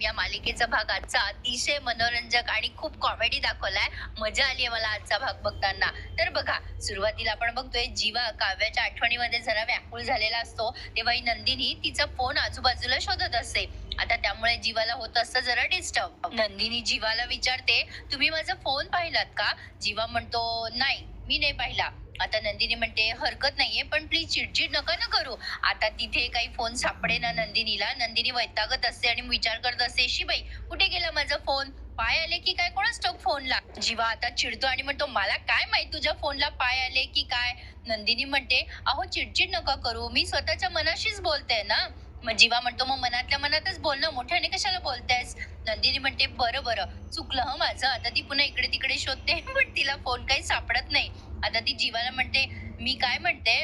या मालिकेचा भाग आजचा अतिशय मनोरंजक आणि खूप कॉमेडी दाखवलाय. मजा आली आहे मला आजचा भाग बघताना. तर बघा सुरुवातीला आपण बघतोय जीवा काव्याच्या आठवणीमध्ये जरा व्याकुळ झालेला असतो. तेव्हा ही नंदिनी तिचा फोन आजूबाजूला शोधत असते. आता त्यामुळे जीवाला होत असतं जरा डिस्टर्ब नंदिनी जीवाला विचारते तुम्ही माझा फोन पाहिलात का? जीवा म्हणतो नाही मी नाही पाहिला. आता नंदिनी म्हणते हरकत नाहीये पण प्लीज चिडचिड नका ना करू. आता तिथे काही फोन सापडे ना नंदिनीला. नंदिनी वैतागत असते आणि विचार करत असते शिबाई कुठे गेला माझा फोन पाय आले की काय? कोणाच टोक फोनला जीवा आता चिडतो आणि म्हणतो मला काय माहीत तुझ्या फोनला पाय आले की काय? नंदिनी म्हणते अहो चिडचिड नका करू. मी स्वतःच्या मनाशीच बोलते ना. मग जीवा म्हणतो मग मनातल्या मनातच बोल ना. मोठ्याने कशाला बोलतेस? नंदिनी म्हणते बरं बरं. चुकलं हं माझं. आता ती पुन्हा इकडे तिकडे शोधते पण तिला फोन काही सापडत नाही. आता ती जीवाला म्हणते मी काय म्हणते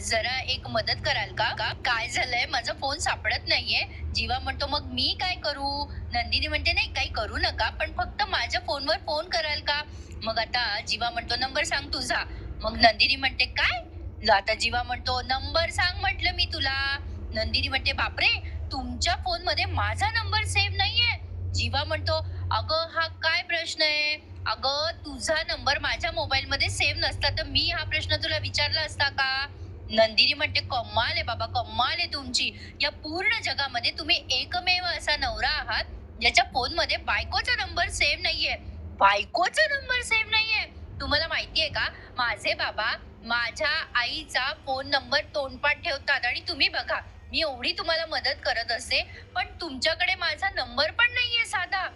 जरा एक मदत कराल का? का काय झालंय? माझा फोन सापडत नाहीये. जीवा म्हणतो मग मी काय करू? नंदिनी म्हणते नाही काही करू नका पण फक्त माझ्या फोनवर फोन कराल का? मग आता जीवा म्हणतो नंबर सांग तुझा. मग नंदिनी म्हणते काय? आता जीवा म्हणतो नंबर सांग म्हटलं मी तुला. नंदिनी म्हणते बापरे तुमच्या फोनमध्ये माझा नंबर सेव्ह नाहीये. जीवा म्हणतो अगं हा काय प्रश्न आहे? अगं तुझा नंबर माझ्या मोबाईल मध्ये सेव्ह नसता तर मी हा प्रश्न तुला विचारला असता का? नंदिनी म्हणते कम्माल आहे बाबा कम्माल आहे तुमची. या पूर्ण जगामध्ये तुम्ही एकमेव असा नवरा आहात ज्याच्या फोनमध्ये बायकोचा नंबर सेव्ह नाहीये. बायकोचा नंबर सेव्ह नाहीये? तुम्हाला माहितीये का? माझे बाबा माझ्या आईचा फोन नंबर तोंडपाठ ठेवतात आणि तुम्ही बघा मी एवढी तुम्हाला मदत करत असते पण तुमच्याकडे माझा नंबर पण नाहीये साधा.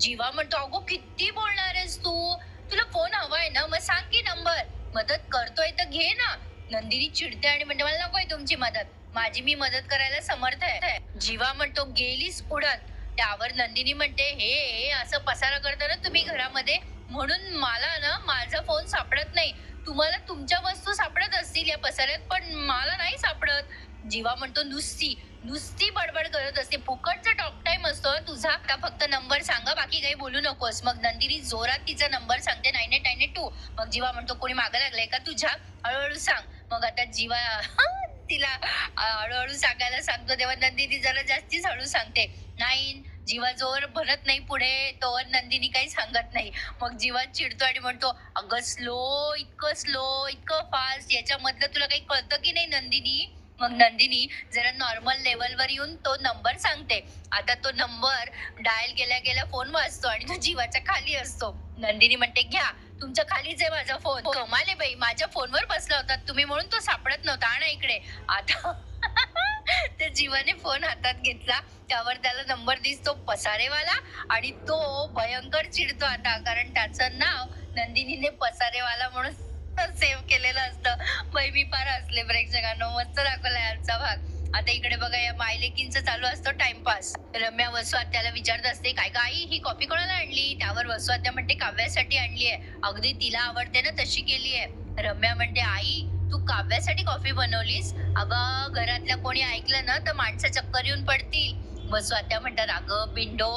जीवा म्हणतो अगो किती बोलणार आहेस तू? तुला फोन हवाय ना? मग सांग की नंबर मदत करतोय तर घे ना. नंदिनी चिडते आणि म्हणते मला नकोय तुमची मदत. माझी मी मदत करायला समर्थ आहे. जीवा म्हणतो गेलीस उडत. त्यावर नंदिनी म्हणते हे हे असं पसारा करता ना तुम्ही घरामध्ये? म्हणून मला ना माझा फोन सापडत नाही. तुम्हाला तुमच्या वस्तू सापडत असतील या पसाऱ्यात पण मला नाही सापडत. जीवा म्हणतो नुसती नुसती बडबड करत असते. फुकटचा टॉक टाइम असतो. तुझा आता फक्त नंबर सांगा बाकी काही बोलू नकोस. मग नंदिनी जोरात तिचा नंबर सांगते. Nine eight nine eight two मग जीवा म्हणतो कोणी मागं लागलाय का तुझ्या? हळूहळू सांग. मग आता जीवा तिला हळूहळू सांगायला सांगतो. तेव्हा नंदिनी जरा जास्तीच हळू सांगते. नाईन जीवा जोर भरत नाही पुढे. तोवर नंदिनी काही सांगत नाही. मग जीवा चिडतो आणि म्हणतो अगं स्लो इतकं स्लो इतकं फास्ट याच्यामधलं तुला काही कळतं की नाही नंदिनी? मग नंदिनी जरा नॉर्मल लेवलवर येऊन तो नंबर सांगते. आता तो नंबर डायल केल्या गेल्या फोन वाजतो आणि तो जीवाच्या खाली असतो. नंदिनी म्हणते घ्या तुमच्या खालीच आहे माझा फोन कमाले बाई माझ्या फोनवर बसला होता. तुम्ही म्हणून तो सापडत नव्हता. आणा इकडे. आता त्या जीवाने फोन हातात घेतला. त्यावर त्याला नंबर दिसतो पसारेवाला आणि तो भयंकर चिडतो आता. कारण त्याचं नाव नंदिनीने पसारेवाला म्हणून सेव्ह केलेलं असतं. बाई मी फार हसले जगानो मस्त दाखवलाय आजचा भाग. आता इकडे बघा या मायलेकिनचं चालू असतं टाइमपास रम्या वसू त्याला विचारत असते काय गाई ही कॉफी कोणाला आणली? त्यावर वसवात त्या म्हणते काव्यासाठी आणली आहे. अगदी तिला आवडते ना तशी केली आहे. रम्या म्हणते आई तू काव्यासाठी कॉफी बनवलीस? अगं घरातल्या कोणी ऐकलं ना तर माणसं चक्कर येऊन पडतील. वसू आत्या म्हणतात अगं पिंडो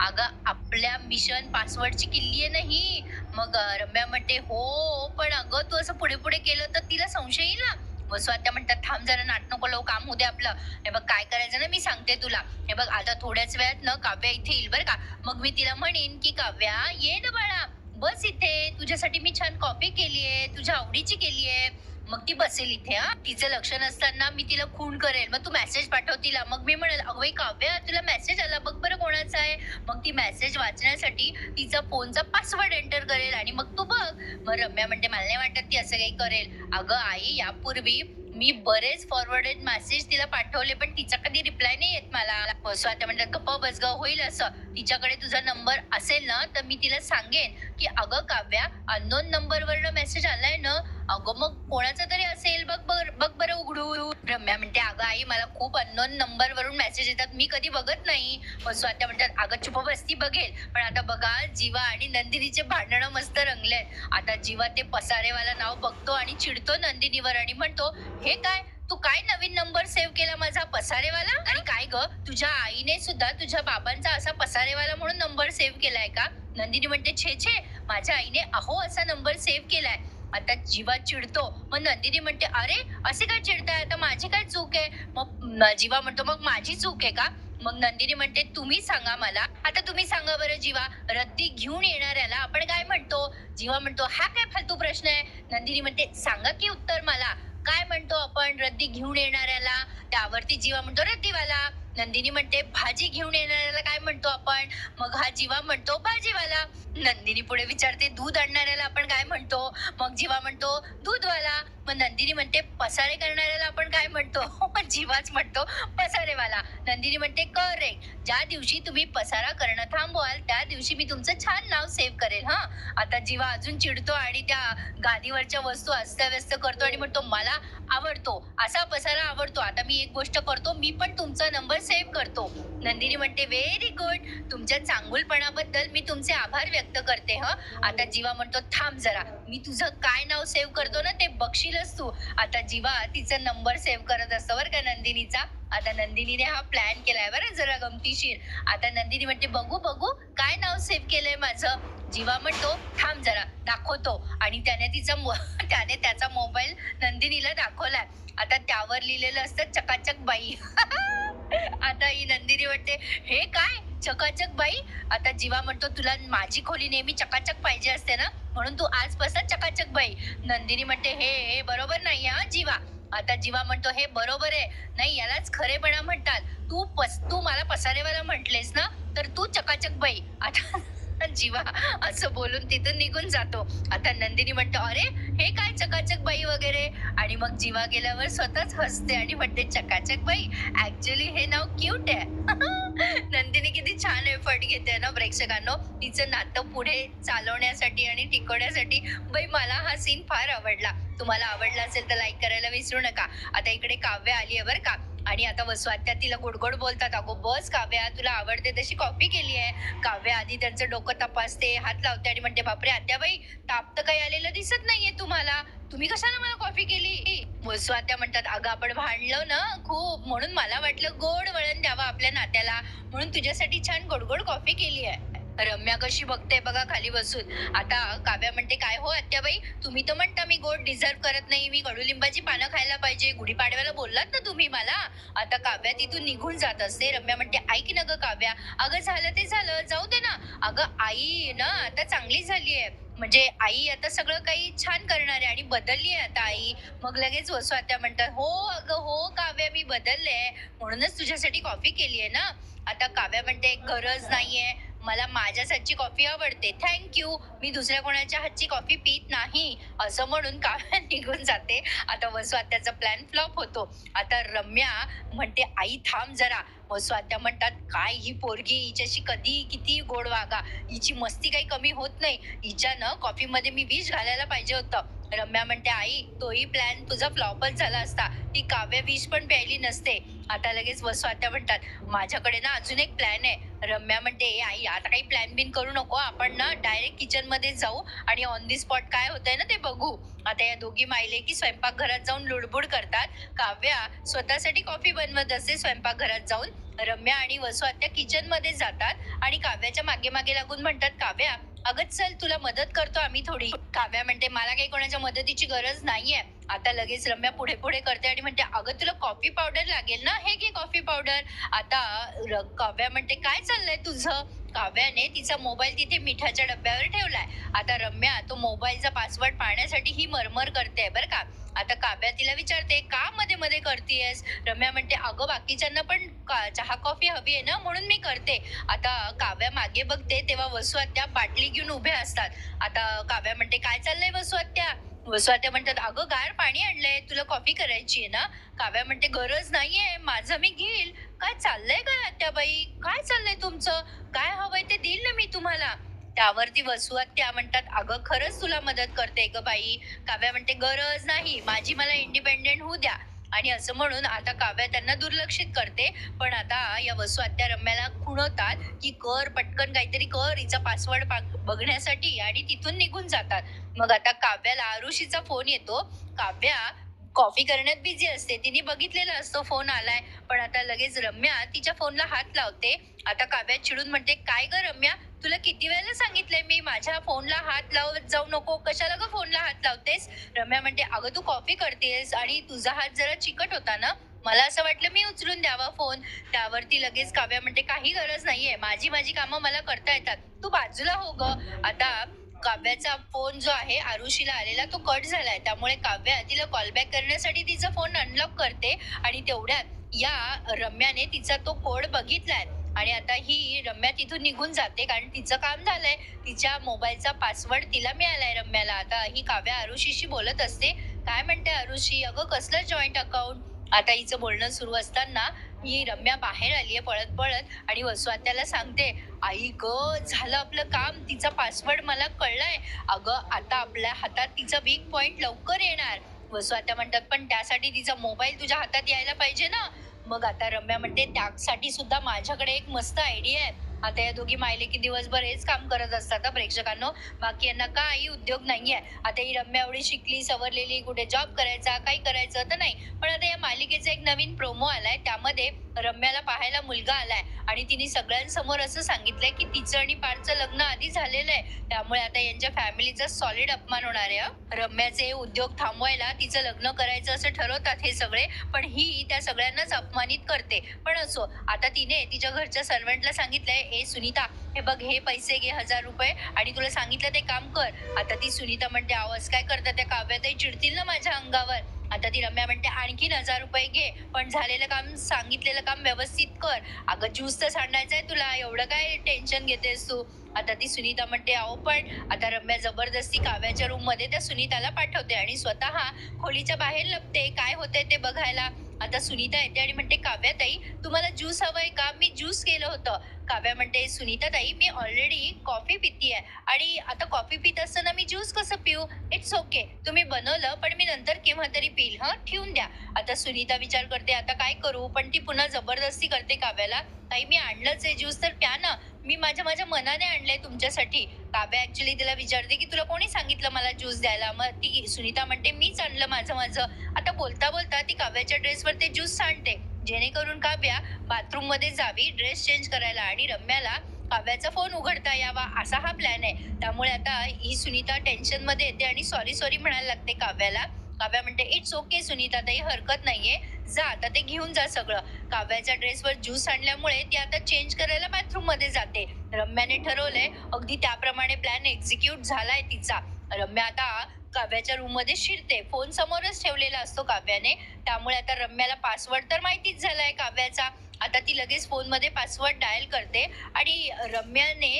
अगं आपल्या मिशन पासवर्डची किल्ली आहे नाही मग रम्या म्हणते हो पण अगं तू असं पुढे पुढे केलं तर तिला संशय येईल ना. वसू म्हणतात थांब जरा नाट नको लावू, काम होऊ दे आपलं. हे बघ काय करायचं ना मी सांगते तुला. हे बघ आता थोड्याच वेळात ना काव्या इथे येईल बरं का. मग मी तिला म्हणेन की काव्या ये ना बाळा बस इथे. तुझ्यासाठी मी छान कॉफी आहे. तुझ्या आवडीची केली आहे. मग ती बसेल इथे हा? तिचं लक्ष नसताना मी तिला खून करेल. मग तू मेसेज पाठव तिला. मग मी म्हणेल अगं काव्य तुला मेसेज आला. बघ बरं कोणाचा आहे. मग ती मेसेज वाचण्यासाठी तिचा फोनचा पासवर्ड एंटर करेल आणि मग तू बघ. मग रम्या म्हणते मला नाही वाटत ती असं काही करेल. अगं आई यापूर्वी मी बरेच फॉरवर्डेड मेसेज तिला पाठवले पण तिचा कधी रिप्लाय नाही येत मला. स्वतः म्हणतात गप्प बस ग होईल असं. तिच्याकडे तुझा नंबर असेल ना तर मी तिला सांगेन की अगं काव्या अननोन नंबरवरनं मेसेज आलाय ना अगं मग कोणाचा तरी असेल बघ बघ बघ बरं उघडू रम्या म्हणते अगं आई मला खूप अननोन नंबरवरून मेसेज येतात मी कधी बघत नाही. मग स्वतः म्हणतात अगं चुप बसती बघेल. पण आता बघा जीवा आणि नंदिनीचे भांडणं मस्त रंगले आता जीवा ते पसारेवाला नाव बघतो आणि चिडतो नंदिनीवर आणि म्हणतो हे काय? तू काय नवीन नंबर सेव्ह केला माझा पसारेवाला? आणि काय ग? तुझ्या आईने सुद्धा तुझ्या बाबांचा असा पसारेवाला म्हणून नंबर सेव्ह केलाय का? नंदिनी म्हणते छे छे माझ्या आईने अहो असा नंबर सेव्ह केलाय. आता जीवा चिडतो. मग नंदिनी म्हणते अरे असे काय चिडताय? आता माझी काय चूक आहे? मग जीवा म्हणतो मग माझी चूक आहे का? मग नंदिनी म्हणते तुम्ही सांगा मला. आता तुम्ही सांगा बरं जीवा. रद्दी घेऊन येणाऱ्याला आपण काय म्हणतो? जीवा म्हणतो हा काय फालतू प्रश्न आहे? नंदिनी म्हणते सांगा की उत्तर मला. काय म्हणतो आपण? रद्दी घेऊन येणाऱ्याला त्यावरती जीवा म्हणतो रद्दीवाला. नंदिनी म्हणते भाजी घेऊन येणाऱ्याला काय म्हणतो आपण? मग हा जीवा म्हणतो भाजीवाला. नंदिनी पुढे विचारते दूध आणणाऱ्याला आपण काय म्हणतो? मग जीवा म्हणतो दूधवाला. मग नंदिनी म्हणते पसारे करणाऱ्याला आपण काय म्हणतो? जीवाच म्हणतो पसारेवाला. नंदिनी म्हणते करेक्ट. ज्या दिवशी तुम्ही पसारा करणं थांबवाल त्या दिवशी मी तुमचं छान नाव सेव्ह करेल हा. आता जीवा अजून चिडतो आणि त्या गादीवरच्या वस्तू अस्ताव्यस्त करतो आणि म्हणतो मला आवडतो. असा पसारा आवडतो. आता मी एक गोष्ट करतो मी पण तुमचा नंबर सेव्ह करतो. नंदिनी म्हणते व्हेरी गुड. तुमच्या चांगुलपणाबद्दल मी तुमचे आभार व्यक्त करते ह. आता जीवा म्हणतो थांब जरा. मी तुझं काय नाव सेव्ह करतो ना ते बक्षीस बघशीलच तू आता जीवा तिचा नंबर सेव्ह करत असतो बरं का नंदिनीचा. आता नंदिनीने हा प्लॅन केलाय बरं जरा गमतीशीर. आता नंदिनी म्हणते बघू बघू काय नाव सेव्ह केलंय माझं? जीवा म्हणतो थांब जरा दाखवतो. आणि त्याने तिचा मो- त्याने त्याचा मोबाईल नंदिनीला दाखवलाय. आता त्यावर लिहिलेलं असतं चकाचक बाई. आता ही नंदिनी म्हणते हे काय? चकाचक बाई आता जीवा म्हणतो तुला माझी खोली नेहमी चकाचक पाहिजे असते ना? म्हणून तू आजपासून चकाचक बाई. नंदिनी म्हणते हे हे बरोबर नाही हा जीवा. आता जीवा म्हणतो हे बरोबर आहे. नाही यालाच खरेपणा म्हणतात. तू पस तू मला पसारेवाला म्हटलेस ना तर तू चकाचक बाई. आता जीवा असं बोलून तिथून निघून जातो. आता नंदिनी म्हणतो अरे हे काय चकाचक बाई वगैरे? आणि मग जीवा गेल्यावर स्वतःच हसते आणि म्हणते चकाचक बाई ऍक्च्युली हे नाव क्यूट आहे. नंदिनी किती छान एफर्ट घेते ना प्रेक्षकांनो. तिचं नातं पुढे चालवण्यासाठी आणि टिकवण्यासाठी. बाई मला हा सीन फार आवडला. तुम्हाला आवडला असेल तर लाईक करायला विसरू नका. आता इकडे काव्य आली आहे बरं का. आणि आता वसवात्या तिला गोड बोलतात अगो बस काव्या तुला आवडते तशी कॉपी केली आहे. काव्या आधी त्यांचं डोकं तपासते हात लावते आणि म्हणते बापरे आत्याबाई ताप तर काही आलेलं दिसत नाहीये तुम्हाला. तुम्ही कशाला मला कॉफी केली? वसवात्या म्हणतात अगं आपण भांडलो ना खूप म्हणून मला वाटलं गोड वळण द्यावं आपल्या नात्याला. म्हणून तुझ्यासाठी छान गोडगोड कॉफी केली आहे. रम्या कशी बघते बघा खाली बसून. आता काव्या म्हणते काय हो आत्याबाई? तुम्ही तर म्हणता मी गोड डिझर्व करत नाही. मी कडुलिंबाची पानं खायला पाहिजे. गुढीपाडव्याला बोललात ना तुम्ही मला? आता काव्या तिथून निघून जात असते. रम्या म्हणते ऐक ना ग काव्या. अगं झालं ते झालं. जाऊ दे ना. अगं आई ना आता चांगली झाली आहे. म्हणजे आई आता सगळं काही छान करणार आहे आणि बदलली आहे आता आई. मग लगेच वसवात्या म्हणतात हो अगं हो काव्या मी बदलले म्हणूनच तुझ्यासाठी कॉफी केली आहे ना. आता काव्या म्हणते गरज नाहीये. मला माझ्याच हातची कॉफी आवडते. थँक्यू मी दुसऱ्या कोणाच्या हातची कॉफी पित नाही. असं म्हणून काव्या निघून जाते. आता वसवात्याचा प्लॅन फ्लॉप होतो. आता रम्या म्हणते आई थांब जरा. स्वात्या म्हणतात काय ही पोरगी? हिच्याशी कधी किती गोड वागा. हिची मस्ती काही कमी होत नाही. हिच्यानं कॉफीमध्ये मी विष घालायला पाहिजे होतं. रम्या म्हणते आई तोही प्लॅन तुझा फ्लॉपच झाला असता. ती काव्य विष पण प्यायली नसते. आता लगेच वसवात्या म्हणतात माझ्याकडे ना अजून एक प्लॅन आहे. रम्या म्हणते आई आता काही प्लॅन बिन करू नको. आपण ना डायरेक्ट किचनमध्ये जाऊ आणि ऑन दी स्पॉट काय होतंय ना ते बघू. आता या दोघी मायले की स्वयंपाकघरात जाऊन लुडबुड करतात. काव्या स्वतःसाठी कॉफी बनवत असते स्वयंपाकघरात जाऊन रम्या आणि वसू आत्या किचनमध्ये जातात आणि काव्याच्या मागे मागे लागून म्हणतात काव्या अगं चल तुला मदत करतो आम्ही थोडी. काव्या म्हणते मला काही कोणाच्या मदतीची गरज नाहीये. आता लगेच रम्या पुढे पुढे करते आणि म्हणते अगं तुला कॉफी पावडर लागेल ना? हे घे कॉफी पावडर आता र- काव्या म्हणते काय चाललंय तुझं? काव्याने तिचा मोबाईल तिथे मिठाच्या डब्यावर ठेवलाय. आता रम्या तो मोबाईलचा पासवर्ड पाहण्यासाठी ही मरमर करते बरं का? आता काव्या तिला विचारते का मध्ये मध्ये करतेयस? रम्या म्हणते अगं बाकीच्यांना पण का- चहा कॉफी हवी आहे ना म्हणून मी करते. आता काव्या मागे बघते तेव्हा वसू आत्या बाटली घेऊन उभ्या असतात. आता काव्या म्हणते काय चाललंय वसू आत्या वसू म्हणतात अगं गार पाणी आणलंय तुला कॉफी करायची आहे ना? काव्या म्हणते गरज नाहीये माझं मी घेईल. काय चाललंय काय आत्याबाई? काय चाललंय तुमचं? काय हवंय ते देईल ना मी तुम्हाला. त्यावरती वसुआत त्या म्हणतात अगं खरंच तुला मदत करते ग बाई. काव्या म्हणते गरज नाही माझी मला इंडिपेंडेंट होऊ द्या. आणि असं म्हणून आता काव्या त्यांना दुर्लक्षित करते. पण आता या वसू आत्या रम्याला खुणवतात की कर पटकन काहीतरी कर हिचा पासवर्ड बघण्यासाठी. आणि तिथून निघून जातात. मग आता काव्याला आरुषीचा फोन येतो. काव्या कॉफी करण्यात बिझी असते. तिने बघितलेला असतो फोन आलाय. पण आता लगेच रम्या तिच्या फोनला हात लावते. आता काव्या चिडून म्हणते काय ग रम्या? तुला किती वेळेला सांगितलंय मी? माझ्या फोनला हात लावत जाऊ नको. कशाला ग फोनला हात लावतेस? रम्या म्हणते अगं तू कॉफी करतेस आणि तुझा हात जरा चिकट होता ना? मला असं वाटलं मी उचलून द्यावा फोन. त्यावरती लगेच काव्या म्हणते काही गरज नाहीये. माझी माझी कामं मला करता येतात. तू बाजूला हो ग. आता काव्याचा फोन जो आहे आरुषीला आलेला तो कट झालाय. त्यामुळे काव्या तिला कॉलबॅक करण्यासाठी तिचा फोन अनलॉक करते आणि तेवढ्यात या रम्याने तिचा तो कोड बघितलाय. आणि आता ही रम्या तिथून निघून जाते कारण तिचं काम झालंय. तिच्या मोबाईलचा पासवर्ड तिला मिळालाय रम्याला. आता ही काव्या आरुषीशी बोलत असते. काय म्हणते आरुषी? अगं कसलं जॉईंट अकाउंट आता हिचं बोलणं सुरू असताना ही रम्या बाहेर आली आहे पळत पळत आणि वसुआत्याला सांगते आई ग झालं आपलं काम. तिचा पासवर्ड मला कळलाय. अगं आता आपल्या हातात तिचा वीक पॉइंट लवकर येणार. वसुआत्या म्हणतात पण त्यासाठी तिचा मोबाईल तुझ्या हातात यायला पाहिजे ना. मग आता रम्या म्हणते त्यासाठी सुद्धा माझ्याकडे एक मस्त आयडिया आहे. आता या दोघी मायले की दिवसभर हेच काम करत असतात प्रेक्षकांनो. बाकी यांना काही उद्योग नाहीये. आता ही रम्या एवढी शिकली सवरलेली कुठे जॉब करायचा काही करायचं तर नाही. पण आता या मालिकेचा एक नवीन प्रोमो आलाय त्यामध्ये रम्याला पाहायला मुलगा आलाय. आणि तिने सगळ्यांसमोर असं सांगितलंय की तिचं आणि पारचं लग्न आधी झालेलं आहे त्यामुळे आता यांच्या फॅमिलीचा सॉलिड अपमान होणार आहे रम्याचे उद्योग थांबवायला तिचं लग्न करायचं असं ठरवतात हे सगळे पण ही त्या सगळ्यांनाच अपमानित करते. पण असो आता तिने तिच्या घरच्या सर्वंटला सांगितलंय ए सुनीता हे बघ हे पैसे घे हजार रुपये आणि तुला सांगितलं ते काम कर. आता ती सुनीता म्हणते आवाज काय करतात त्या काव्यातही चिडतील ना माझ्या अंगावर. आता ती रम्या म्हणते आणखीन हजार रुपये घे पण झालेलं काम सांगितलेलं काम व्यवस्थित कर. अगं ज्यूस तर सांडायचंय तुला एवढं काय टेन्शन घेतेस तू? आता ती सुनीता म्हणते अहो पण आता रम्या जबरदस्ती काव्याच्या रूममध्ये त्या सुनीताला पाठवते आणि स्वतः खोलीच्या बाहेर लपते. काय होते ते बघायला? आता सुनीता येते आणि म्हणते काव्या ताई तुम्हाला ज्यूस हवंय का? मी ज्यूस केलं होतं. काव्या म्हणते सुनीता ताई मी ऑलरेडी कॉफी पितीये आणि आता कॉफी पित असताना मी ज्यूस कसं पिऊ? इट्स ओके तुम्ही बनवलं पण मी नंतर केव्हा तरी पिईल. हं ठेवून द्या. आता सुनीता विचार करते आता काय करू? पण ती पुन्हा जबरदस्ती करते काव्याला. ताई मी आणलंच आहे ज्यूस. तर प्या ना. मी माझ्या माझ्या मनाने आणलंय तुमच्यासाठी. काव्या ऍक्च्युली तिला विचारते की तुला कोणी सांगितलं मला ज्यूस द्यायला? मग ती सुनीता म्हणते मीच आणलं माझं माझं. आता बोलता बोलता ती काव्याच्या ड्रेसवर ते ज्यूस सांडते जेणेकरून काव्या बाथरूममध्ये जावी ड्रेस चेंज करायला आणि रम्याला काव्याचा फोन उघडता यावा. असा हा प्लॅन आहे. त्यामुळे आता ही सुनीता टेन्शनमध्ये येते आणि सॉरी सॉरी म्हणायला लागते काव्याला. काव्या म्हणते इट्स ओके सुनीता ताई हरकत नाहीये. जा आता ते घेऊन जा सगळं. काव्याच्या ड्रेसवर ज्यूस आणल्यामुळे ती आता चेंज करायला बाथरूममध्ये जाते. रम्याने ठरवलंय अगदी त्याप्रमाणे प्लॅन एक्झिक्यूट झालाय तिचा. रम्या आता काव्याच्या रूममध्ये शिरते. फोन समोरच ठेवलेला असतो काव्याने. त्यामुळे आता रम्याला पासवर्ड तर माहितीच झालाय काव्याचा. आता ती लगेच फोनमध्ये पासवर्ड डायल करते. आणि रम्याने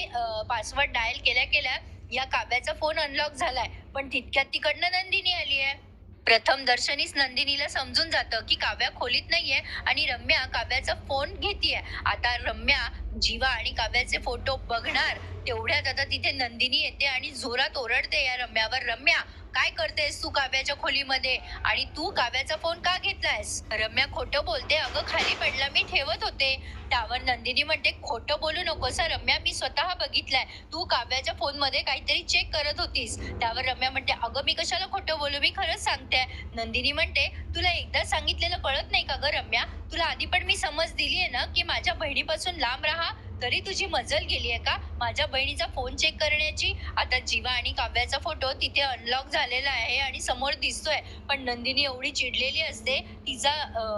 पासवर्ड डायल केल्या केल्या या काव्याचा फोन अनलॉक झालाय. पण तितक्यात तिकडनं नंदिनी आली आहे प्रथम दर्शनीच नंदिनीला समजून जातं की काव्या खोलीत नाहीये आणि रम्या काव्याचा फोन घेतीये. आता रम्या जीवा आणि काव्याचे फोटो बघणार तेवढ्यात आता तिथे नंदिनी येते आणि जोरात ओरडते या रम्यावर रम्या काय करतेस तू काव्याच्या खोलीमध्ये? आणि तू काव्याचा फोन का घेतलायस? रम्या खोटं बोलते अगं खाली पडला मी ठेवत होते. त्यावर नंदिनी म्हणते खोटं बोलू नकोस रम्या मी स्वतः बघितलंय. तू काव्याच्या फोनमध्ये काहीतरी चेक करत होतीस. त्यावर रम्या म्हणते अगं मी कशाला खोटं बोलू? मी खरंच सांगते नंदिनी म्हणते तुला एकदा सांगितलेलं कळत नाही का ग रम्या? तुला आधी पण मी समज दिली आहे ना की माझ्या बहिणीपासून लांब राहा तरी तुझी मजल गेली आहे का? माझ्या बहिणीचा फोन चेक करण्याची आता जीवा आणि काव्याचा फोटो तिथे अनलॉक झालेला आहे आणि समोर दिसतोय. पण नंदिनी एवढी चिडलेली असते तिचा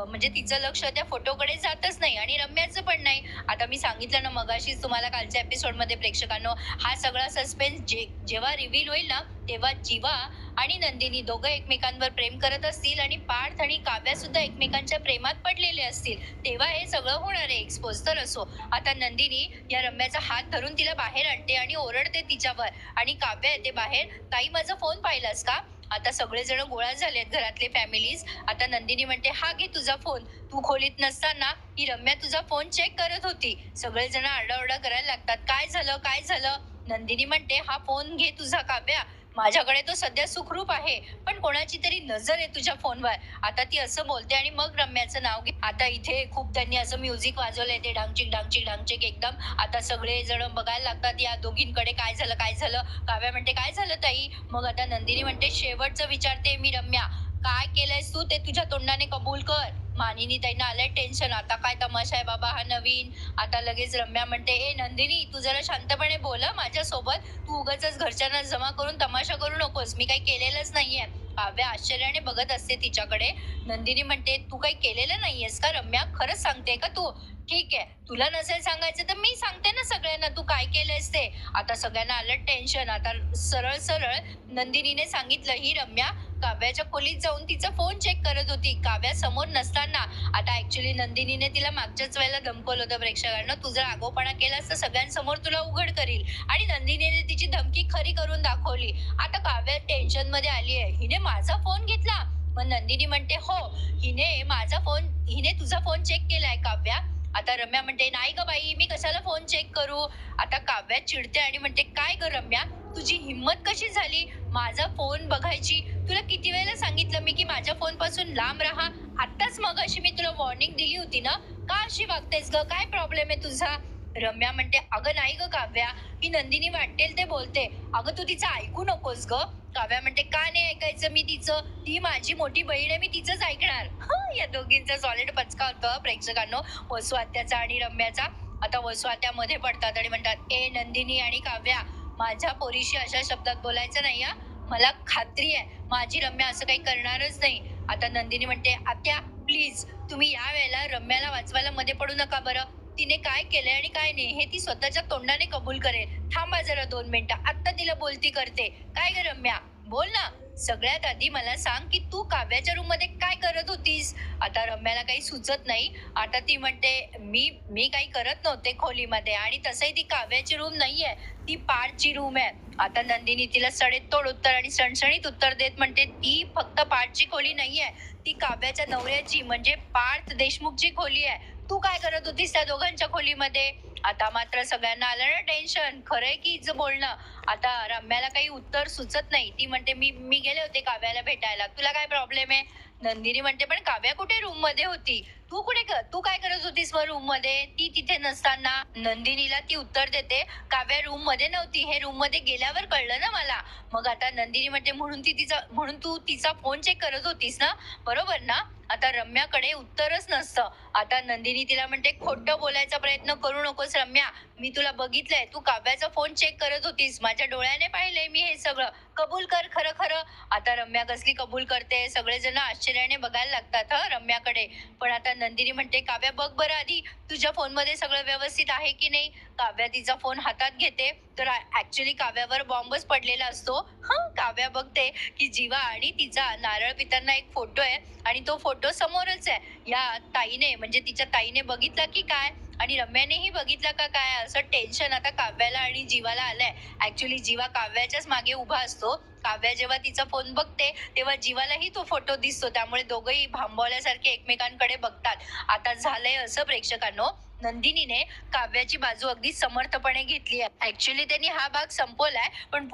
म्हणजे तिचं लक्ष त्या फोटोकडे जातच नाही आणि रम्याचं पण नाही. आता मी सांगितलं ना मगाशीच तुम्हाला कालच्या एपिसोडमध्ये प्रेक्षकांनो हा सगळा सस्पेन्स जे जेव्हा रिव्हील होईल ना तेव्हा जीवा आणि नंदिनी दोघं एकमेकांवर प्रेम करत असतील आणि पार्थ आणि काव्या सुद्धा एकमेकांच्या प्रेमात पडलेले असतील तेव्हा हे सगळं होणार आहे एक्सपोज तर असो. आता नंदिनी या रम्याचा हात धरून तिला बाहेर आणते आणि ओरडते तिच्यावर. आणि काव्य येते बाहेर ताई माझा फोन पाहिलास का? आता सगळेजण गोळा झालेत घरातले फॅमिलीज आता नंदिनी म्हणते हा घे तुझा फोन तू खोलीत नसताना ही रम्या तुझा फोन चेक करत होती. सगळेजण आरडाओरडा करायला लागतात. काय झालं? काय झालं? नंदिनी म्हणते हा फोन घे तुझा काव्या. माझ्याकडे तो सध्या सुखरूप आहे पण कोणाची तरी नजर आहे तुझ्या फोनवर. आता ती असं बोलते आणि मग रम्याचं नाव घे. आता इथे खूप त्यांनी असं म्युझिक वाजवलंय ते डांगचिक डांगचिक डांगचिक एकदम. आता सगळे जण बघायला लागतात या दोघींकडे काय झालं काय झालं? काव्या म्हणते काय झालं ताई? मग आता नंदिनी म्हणते शेवटचं विचारते मी रम्या. काय केलंयस तू ते तुझ्या तोंडाने कबूल कर. मानिनी ताईंना आलंय टेन्शन आता काय तमाशा आहे बाबा हा नवीन. आता लगेच रम्या म्हणते ए नंदिनी तू जरा शांतपणे बोल माझ्यासोबत. तू उगाच घरच्यांना जमा करून तमाशा करू नकोस. मी काही केलेलंच नाहीये. काव्या आश्चर्याने बघत असते तिच्याकडे. नंदिनी म्हणते तू काही केलेलं नाहीयेस का रम्या? खरंच सांगते का तू? ठीक आहे. तुला नसेल सांगायचं तर मी सांगते ना सगळ्यांना तू काय केलंयस ते. आता सगळ्यांना आलं टेन्शन आता सरळ सरळ नंदिनीने सांगितलं ही रम्या काव्याच्या खोलीत जाऊन तिचा फोन चेक करत होती. काव्या समोर नसताना. आता ऍक्च्युली नंदिनीने तिला मागच्याच वेळेला धमकवलं होतं प्रेक्षकांना तू जर आगोपणा केलास तर सगळ्यांसमोर तुला उघड करील. आणि नंदिनीने तिची धमकी खरी करून दाखवली. आता काव्या टेन्शनमध्ये आली आहे हिने माझा फोन घेतला. मग नंदिनी म्हणते हो हिने माझा फोन हिने तुझा फोन चेक केलाय काव्या. आता रम्या म्हणते नाही ग बाई मी कशाला फोन चेक करू? आता काव्या चिडते आणि म्हणते काय ग रम्या तुझी हिंमत कशी झाली? माझा फोन बघायची? तुला किती वेळेला सांगितलं मी की माझ्या फोनपासून लांब राहा? आत्ताच मग अशी मी तुला वॉर्निंग दिली होती ना? का अशी वागतेस ग? काय प्रॉब्लेम आहे तुझा? रम्या म्हणते अगं नाही ग काव्या ही नंदिनी वाटेल ते बोलते. अगं तू तिचं ऐकू नकोस ग. काव्या म्हणते का नाही ऐकायचं मी तिचं? ती माझी मोठी बहीण आहे मी तिचंच ऐकणार. हं, या दोघींचा सॉलिड पचका होतं प्रेक्षकांनो. वसुआत्याचा आणि रम्याचा. आता वसुआत्यामध्ये पडतात आणि म्हणतात ए नंदिनी आणि काव्या माझ्या पोरीशी अशा शब्दात बोलायचं नाही हा. मला खात्री आहे माझी रम्या असं काही करणारच नाही. आता नंदिनी म्हणते आत्या प्लीज तुम्ही या वेळेला रम्याला वाचवायला मध्ये पडू नका बरं. तिने काय केलंय आणि काय नाही हे ती स्वतःच्या तोंडाने कबूल करेल. थांबा जरा दोन मिनिटं आत्ता तिला बोलती करते. काय ग रम्या? बोल ना. सगळ्यात आधी मला सांग की तू काव्याच्या रूममध्ये काय करत होतीस? आता रम्याला काही सुचत नाही. आता ती म्हणते मी मी काही करत नव्हते खोलीमध्ये आणि तसंही ती काव्याची रूम नाहीये. ती पाठची रूम आहे. आता नंदिनी तिला सडेतोड उत्तर आणि सणसणीत उत्तर देत म्हणते ती फक्त पाठची खोली नाहीये. ती काव्याच्या नवऱ्याची म्हणजे पार्थ देशमुखची खोली आहे. तू काय करत होतीस त्या दोघांच्या खोलीमध्ये? आता मात्र सगळ्यांना आलं ना टेन्शन खरंय की हिचं बोलणं. आता रम्याला काही उत्तर सुचत नाही. ती म्हणते मी मी गेले होते काव्याला भेटायला. तुला काय प्रॉब्लेम आहे? नंदिनी म्हणते पण काव्या कुठे रूममध्ये होती? तू कुठे कर तू काय करत होतीस मग रूममध्ये? ती तिथे नसताना. नंदिनीला ती उत्तर देते. काव्या रूममध्ये नव्हती. हे रूममध्ये गेल्यावर कळलं ना मला. मग आता नंदिनी म्हणते म्हणून ती तिचा म्हणून तू तिचा फोन चेक करत होतीस ना? बरोबर ना? आता रम्याकडे उत्तरच नसतं. आता नंदिनी तिला म्हणते खोटं बोलायचा प्रयत्न करू नकोस रम्या. मी तुला बघितलंय. तू काव्याचा फोन चेक करत होतीस. माझ्या डोळ्याने पाहिलंय मी हे सगळं. कबूल कर खरं खरं. आता रम्या कसली कबूल करते? सगळेजण आश्चर्याने बघायला लागतात ह रम्याकडे. पण आता नंदिनी म्हणते काव्या बघ बरं आधी तुझ्या फोनमध्ये सगळं व्यवस्थित आहे की नाही? काव्या तिचा फोन हातात घेते. तर ऍक्च्युली काव्यावर बॉम्बच पडलेला असतो. हा काव्या बघते की जीवा आणि तिचा नारळ पितांना एक फोटो आहे आणि तो फोटो समोरच आहे. या ताईने म्हणजे तिच्या ताईने बघितला की काय? आणि रम्यानेही बघितलं का काय? असं टेन्शन आता काव्याला आणि जीवाला आलंय. ऍक्च्युली जीवा काव्याच्याच मागे उभा असतो. काव्या जेव्हा तिचा फोन बघते तेव्हा जीवालाही तो फोटो दिसतो. त्यामुळे दोघंही भांबवल्यासारखे एकमेकांकडे बघतात. आता झालंय असं प्रेक्षकांनो. नंदिनीने काव्याची बाजू अगदी समर्थपणे घेतली आहे. ऍक्च्युली त्यांनी हा भाग संपवलाय पण